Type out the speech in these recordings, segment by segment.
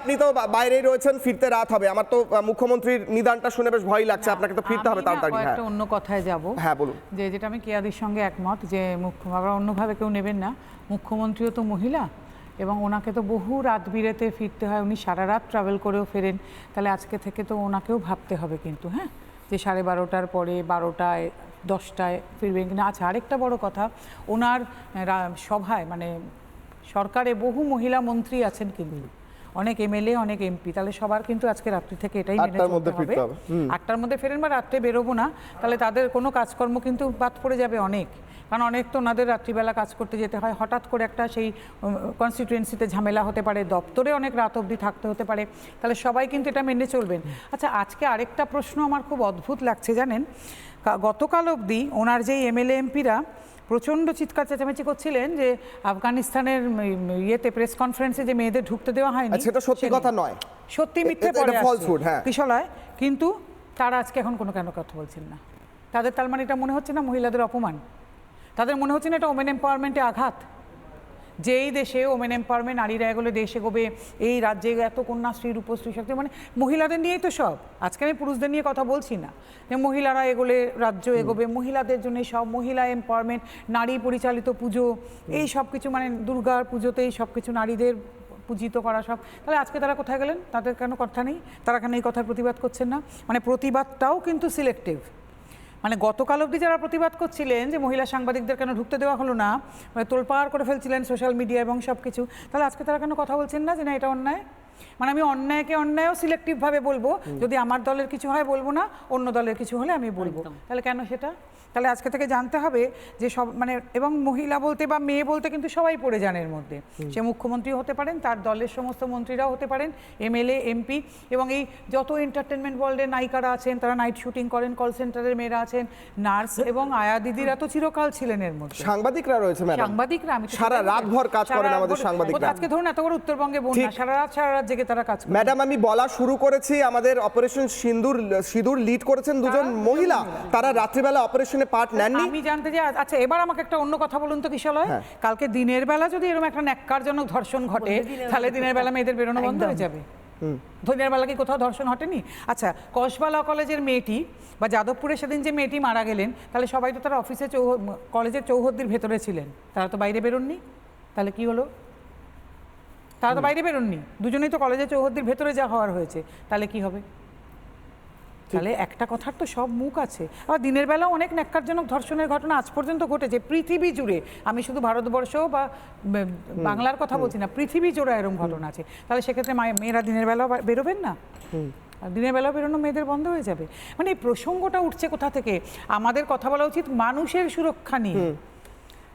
আপনি তো বাইরেই রয়েছেন ফিরতে রাত হবে। আমার তো মুখ্যমন্ত্রীর নিদানটা শুনে বেশ ভয় লাগছে। আপনাকে তো ফিরতে হবে তাড়াতাড়ি হ্যাঁ। অন্য কথায় যাব। হ্যাঁ, বলুন। যে যেটা আমি কেয়াদির সঙ্গে একমত যে মুখ্য আবার অন্যভাবে কেউ নেবেন না। মুখ্যমন্ত্রীও তো মহিলা এবং ওনাকে তো বহু রাত বিরেতে ফিরতে হয়। উনি সারা রাত ট্রাভেল করেও ফেরেন। তাহলে আজকে থেকে তো ওনাকেও ভাবতে হবে কিন্তু হ্যাঁ? যে সাড়ে বারোটার পরে বারোটায় দশটায় ফিরবেন কিনা। আচ্ছা আরেকটা বড় কথা ওনার সভায় মানে সরকারে বহু মহিলা মন্ত্রী আছেন কিন্তু। অনেক এমএলএ অনেক এমপি তাহলে সবার কিন্তু আজকে রাত্রি থেকে এটাই মেনে চলতে হবে। আটটার মধ্যে ফেরেন বা রাত্রে বেরোবো না তাহলে তাদের কোনো কাজকর্ম কিন্তু বাদ পড়ে যাবে অনেক। কারণ অনেক তো ওনাদের রাত্রিবেলা কাজ করতে যেতে হয় হঠাৎ করে একটা সেই কনস্টিটুয়েন্সিতে ঝামেলা হতে পারে দপ্তরে অনেক রাত অবধি থাকতে হতে পারে তাহলে সবাই কিন্তু এটা মেনে চলবেন। আচ্ছা আজকে আরেকটা প্রশ্ন আমার খুব অদ্ভুত লাগছে জানেন। গতকাল অবধি ওনার যেই এমএলএ এমপিরা প্রচণ্ড চিৎকার চেঁচামেচি করছিলেন যে আফগানিস্তানের ইয়েতে প্রেস কনফারেন্সে যে মেয়েদের ঢুকতে দেওয়া হয়নি সেটা এটা সত্যি কথা নয়। সত্যি মিথ্যে পড়ে হ্যাঁ। কিশলয়। কিন্তু তারা আজকে এখন কোনো কেন কথা বলছেন না। তাদের তার মানে এটা মনে হচ্ছে না মহিলাদের অপমান। তাদের মনে হচ্ছে না এটা ওমেন এম্পাওয়ারমেন্টে আঘাত। যে এই দেশে ওমেন এম্পাওয়ারমেন্ট নারীরা এগুলো দেশে এগোবে এই রাজ্যে এত কন্যাশ্রী রূপশ্রী শক্তি মানে মহিলাদের নিয়েই তো সব। আজকে আমি পুরুষদের নিয়ে কথা বলছি না। যে মহিলারা এগোলে রাজ্য এগোবে মহিলাদের জন্য সব মহিলা এম্পাওয়ারমেন্ট নারী পরিচালিত পুজো এই সব কিছু মানে দুর্গার পুজোতেই সব কিছু নারীদের পূজিত করা সব। তাহলে আজকে তারা কোথায় গেলেন? তাদের কেন কথা নেই? তারা কেন এই কথার প্রতিবাদ করছেন না? মানে প্রতিবাদটাও কিন্তু সিলেক্টিভ মানে গতকাল অবধি যারা প্রতিবাদ করছিলেন যে মহিলা সাংবাদিকদের কেন ঢুকতে দেওয়া হলো না মানে তোলপাড় করে ফেলছিলেন সোশ্যাল মিডিয়া এবং সব কিছু তাহলে আজকে তারা কেন কথা বলছেন না যে না এটা অন্যায়? মানে আমি অন্যায়কে অন্যায়ও সিলেক্টিভভাবে বলব। যদি আমার দলের কিছু হয় বলব না অন্য দলের কিছু হলে আমি বলব। তাহলে কেন সেটা? তাহলে আজকে থেকে জানতে হবে যে সব মানে এবং মহিলা বলতে বা মেয়ে বলতে কিন্তু সবাই পড়ে যান এর মধ্যে। সে মুখ্যমন্ত্রী হতে পারেন তার দলের সমস্ত মন্ত্রীরাও হতে পারেন এমএলএ এমপি এবং এই যত এন্টারটেনমেন্ট ওয়ার্ল্ডের নায়িকারা আছেন তারা নাইট শুটিং করেন কল সেন্টারের মেয়েরা আছেন নার্স এবং আয়া দিদিরা তো চিরকাল ছিলেন এর মধ্যে। সাংবাদিকরা রয়েছে ম্যাডাম সাংবাদিকরা আমি সারা রাত। ভর কাজ করেন আমাদের সাংবাদিকরা। আজকে ধরুন এত বড় উত্তরবঙ্গে বন্যা সারা রাত সারা রাত জেগে তারা কাজ করে। ম্যাডাম আমি বলা শুরু করেছি আমাদের অপারেশন সিন্দুর সিঁদুর লিড করেছেন দুজন মহিলা। তারা রাত্রিবেলা অপারেশনে পার্ট নেননি। আমি জানতে চাই আচ্ছা এবার আমাকে একটা অন্য কথা বলুন তো কিশলয়। হ্যাঁ। কালকে দিনের বেলা যদি এরকম একটা ন্যাক্কারজনক ধর্ষণ ঘটে তাহলে দিনের বেলা মেয়েদের বেরোনো বন্ধ হয়ে যাবে। দিনের বেলা কি কোথাও ধর্ষণ ঘটেনি? আচ্ছা কসবালা কলেজের মেয়েটি বা যাদবপুরে সেদিন যে মেয়েটি মারা গেলেন তাহলে সবাই তো তারা অফিসে চৌ কলেজের চৌহদ্দির ভেতরে ছিলেন। তারা তো বাইরে বেরোননি। তাহলে কি হলো? তারা তো বাইরে বেরোননি। দুজনেই তো কলেজে চৌহদ্দির ভেতরে যা হওয়ার হয়েছে। তাহলে কি হবে? তাহলে একটা কথার তো সব মুখ আছে। আবার দিনের বেলাও অনেক ন্যাক্কারজনক ধর্ষণের ঘটনা আজ পর্যন্ত ঘটেছে। পৃথিবী জুড়ে আমি শুধু ভারতবর্ষ বা বাংলার কথা বলছি না পৃথিবী জুড়ে এরকম ঘটনা আছে। তাহলে সেক্ষেত্রে মায়ে- মেয়েরা দিনের বেলাও বেরোবেন না? আর দিনের বেলা বেরোনো মেয়েদের বন্ধ হয়ে যাবে। মানে এই প্রসঙ্গটা উঠছে কোথা থেকে? আমাদের কথা বলা উচিত মানুষের সুরক্ষা নিয়ে।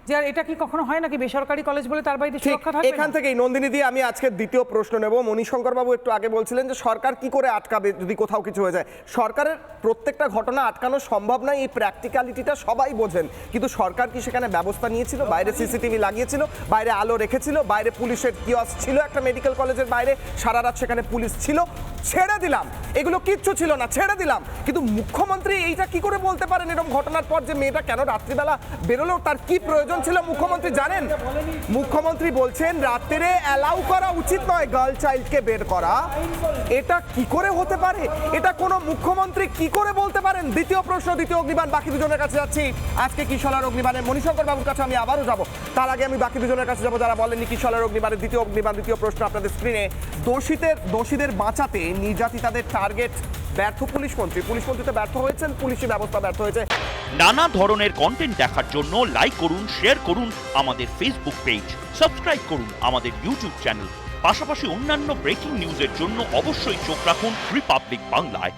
যে আর এটা কি কখনো হয় নাকি বেসরকারি কলেজ বলে তার বাইরে সুরক্ষা থাকবে এখান? থেকেই নন্দিনী দিয়ে আমি আজকে দ্বিতীয় প্রশ্ন নেব। মণিশঙ্কর বাবু একটু আগে বলছিলেন যে সরকার কি করে আটকাবে যদি কোথাও কিছু হয়ে যায়। সরকারের প্রত্যেকটা ঘটনা আটকানো সম্ভব নয় এই প্র্যাকটিক্যালিটিটা সবাই বোঝেন। কিন্তু সরকার কি সেখানে ব্যবস্থা নিয়েছিল? বাইরে সিসিটিভি লাগিয়েছিল বাইরে আলো রেখেছিল বাইরে পুলিশের কিয়স ছিল একটা মেডিকেল কলেজের বাইরে সারা রাত সেখানে পুলিশ ছিল। ছেড়ে দিলাম। এগুলো কিচ্ছু ছিল না, ছেড়ে দিলাম। কিন্তু মুখ্যমন্ত্রী এইটা কি করে বলতে পারেন এরকম ঘটনার পর যে মেয়েটা কেন রাত্রিবেলা বেরোলো? তার কি প্রয়োজন ছিল মুখ্যমন্ত্রী জানেন? মুখ্যমন্ত্রী বলছেন, রাত্রে অ্যালাউ করা উচিত নয় গার্ল চাইল্ডকে বের করা। এটা কি করে হতে পারে? এটা কোনো মুখ্যমন্ত্রী কি করে বলতে পারেন? দ্বিতীয় প্রশ্ন, দ্বিতীয় অগ্নিবাণ, বাকি দুজনের কাছে যাচ্ছি। আজকে কিশলার অগ্নিবাণে মণিশঙ্কর বাবুর কাছে আমি আবারও যাব। তার আগে আমি বাকি দুজনের কাছে যাব যারা বলেননি কিশলার অগ্নিবাণের দ্বিতীয় অগ্নিবাণ, দ্বিতীয় প্রশ্ন আপনাদের স্ক্রিনে দোষীদের দোষীদের বাঁচাতে নির্যাতিতাদের টার্গেট ব্যর্থ পুলিশ মন্ত্রী। পুলিশ মন্ত্রী তো ব্যর্থ হয়েছেন, পুলিশি ব্যবস্থা ব্যর্থ হয়েছে। নানা ধরনের কন্টেন্ট দেখার জন্য লাইক করুন শেয়ার করুন আমাদের ফেসবুক পেজ সাবস্ক্রাইব করুন আমাদের ইউটিউব চ্যানেল পাশাপাশি অন্যান্য ব্রেকিং নিউজের জন্য অবশ্যই চোখ রাখুন রিপাবলিক বাংলায়